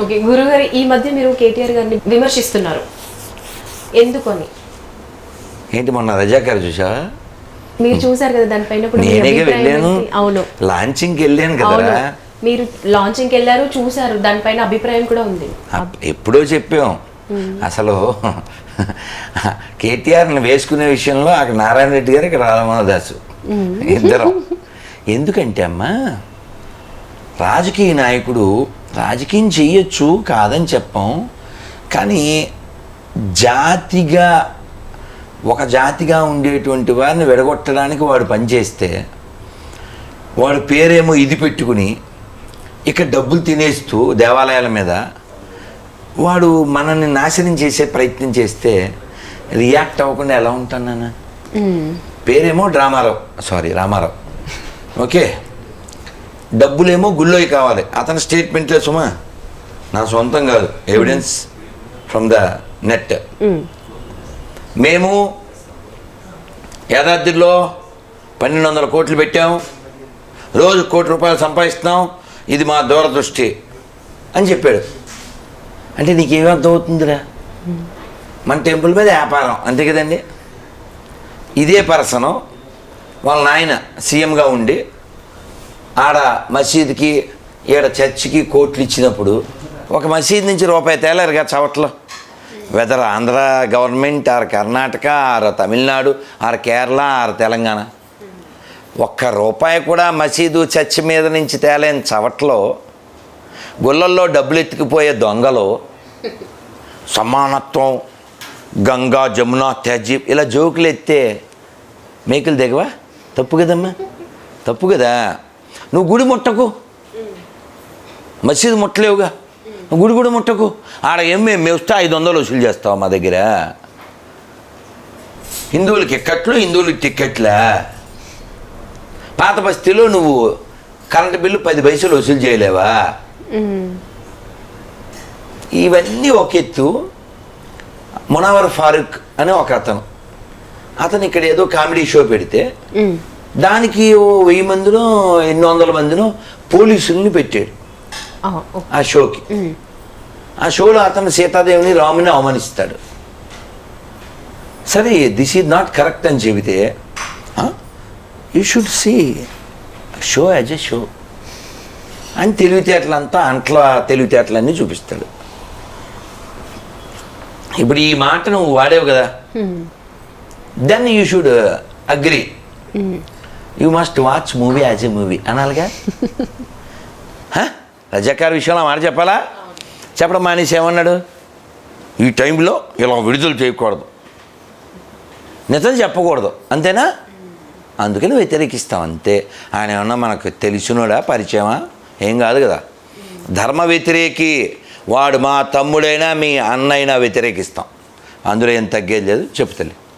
Okay గురుగారు ఈ మధ్య మీరు కేటీఆర్ గారిని విమర్శిస్తున్నారు. ఎందుకని? ఏంటి మొన్న రజాకారు చూసావా మీరు చూసారు కదా దానిపైన వెళ్ళాను? అవును. లాంచింగ్కి వెళ్ళాను కదరా మీరు లాంచింగ్కి వెళ్ళారు చూసారు దానిపైన అభిప్రాయం కూడా ఉంది. ఎప్పుడో చెప్పాం. అసలు కేటీఆర్ని వేసుకునే విషయంలో అక్కడ నారాయణ రెడ్డి గారు ఇక్కడ రామమోహన్ దాసు ఇద్దరం. ఎందుకంటే అమ్మా రాజకీయ నాయకుడు రాజకీయం చెయ్యొచ్చు కాదని చెప్పం. కానీ జాతిగా ఒక జాతిగా ఉండేటువంటి వారిని విడగొట్టడానికి వాడు పనిచేస్తే వాడు పేరేమో ఇది పెట్టుకుని ఇక డబ్బులు తినేస్తూ దేవాలయాల మీద వాడు మనల్ని నాశనం చేసే ప్రయత్నం చేస్తే రియాక్ట్ అవ్వకుండా ఎలా ఉంటాను నాన్న. పేరేమో డ్రామారావు సారీ రామారావు. ఓకే? డబ్బులేమో గుళ్ళోకి కావాలి. అతని స్టేట్మెంట్లే సుమా. నా సొంతం కాదు. Evidence from the net hmm. యాదాద్రిలో పన్నెండు వందల కోట్లు పెట్టాం. రోజు కోటి రూపాయలు సంపాదిస్తున్నాం. ఇది మా దూరదృష్టి అని చెప్పాడు. అంటే నీకేం అర్థం అవుతుందిరా? మన టెంపుల్ మీద వ్యాపారం. అంతే కదండి? ఇదే పర్సను వాళ్ళ నాయన సీఎంగా ఉండి ఆడ మసీదుకి ఈడ చర్చికి కోట్లు ఇచ్చినప్పుడు ఒక మసీద్ నుంచి రూపాయి తేలేరుగా చవట్లో. Whether Andhra government or Karnataka or Tamil Nadu or Kerala or Telangana. ఒక్క రూపాయి కూడా మసీదు చర్చి మీద నుంచి తేలేని చవట్లో గుళ్ళల్లో డబ్బులు ఎత్తుకుపోయే దొంగలు సమానత్వం గంగా జమున తెజీబ్ ఇలా జోకులు ఎత్తే మేకులు దిగవా? తప్పు కదమ్మా? తప్పు కదా? నువ్వు గుడి ముట్టకు. మసీదు ముట్టలేవుగా. నువ్వు గుడి కూడా ముట్టకు. ఆడ ఏం మేము వస్తే ఐదు వందలు వసూలు చేస్తావు మా దగ్గర? హిందువులకి ఎక్కట్లు హిందువులకి టిక్కెట్లా? పాత బస్తీలో నువ్వు కరెంటు బిల్లు పది పైసలు వసూలు చేయలేవా? ఇవన్నీ ఒక ఎత్తు. మునవర్ ఫారూక్ అని ఒక అతను. అతను ఇక్కడ ఏదో కామెడీ షో పెడితే దానికి ఓ వెయ్యి మందినో ఎన్ని వందల మందినో పోలీసుల్ని పెట్టాడు. ఆ, షోకి. ఆ షోలో అతను సీతాదేవిని రాముని అవమానిస్తాడు. సరే దిస్ ఈజ్ నాట్ కరెక్ట్ అని చెబితే you should see show as a show అని తెలివితేటలంతా అంట్ల తెలివితేటలన్నీ చూపిస్తాడు. ఇప్పుడు ఈ మాట నువ్వు వాడేవు కదా. Then you should agree. You must watch movie as a movie అనాలిగా? హ? రజాకార్ విషయంలో మాట చెప్పాలా? చెప్పడం మానేసి ఏమన్నాడు? ఈ టైంలో ఇలా విడుదల చేయకూడదు. నిజం చెప్పకూడదు. అంతేనా? అందుకని వ్యతిరేకిస్తాం అంతే. ఆయన ఏమన్నా మనకు తెలిసినోడా? పరిచయమా? ఏం కాదు కదా. ధర్మ వ్యతిరేకి వాడు మా తమ్ముడైనా మీ అన్నైనా వ్యతిరేకిస్తాం. అందులో ఏం తగ్గేది లేదు. చెప్తలే